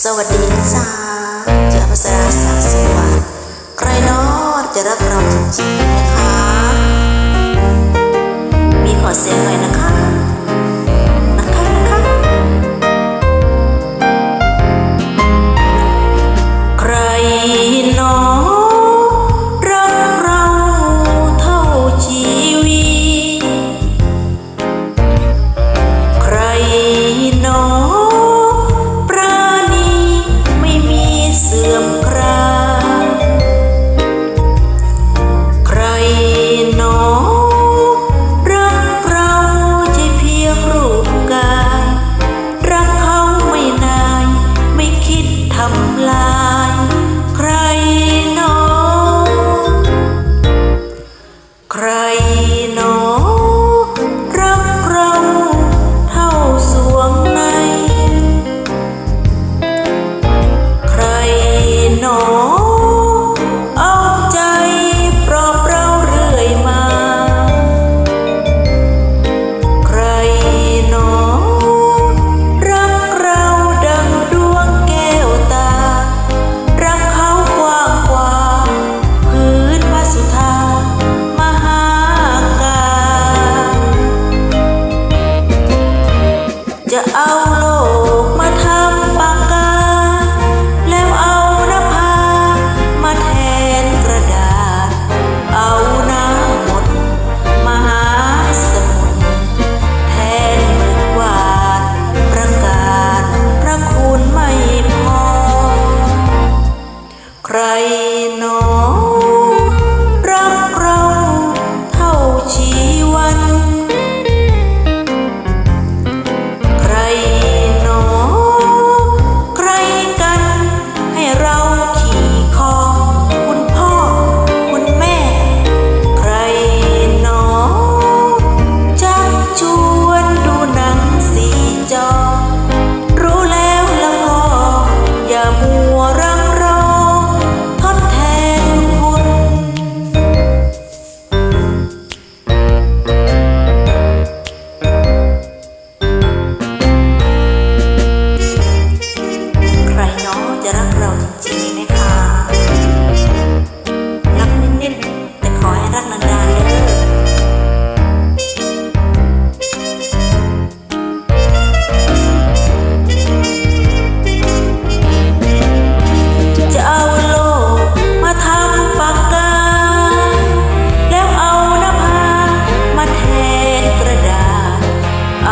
สวัสดีนะจ๊ะจะภาษาสาสิวาใครนาะจะรักเราจริง จะเอาโลกมาทำปากกา แล้วเอานภามาแทนกระดาษ เอาน้ำหมดมหาสมุทรแทนมือกวาดประกาศพระคุณไม่พอ ใครหนอ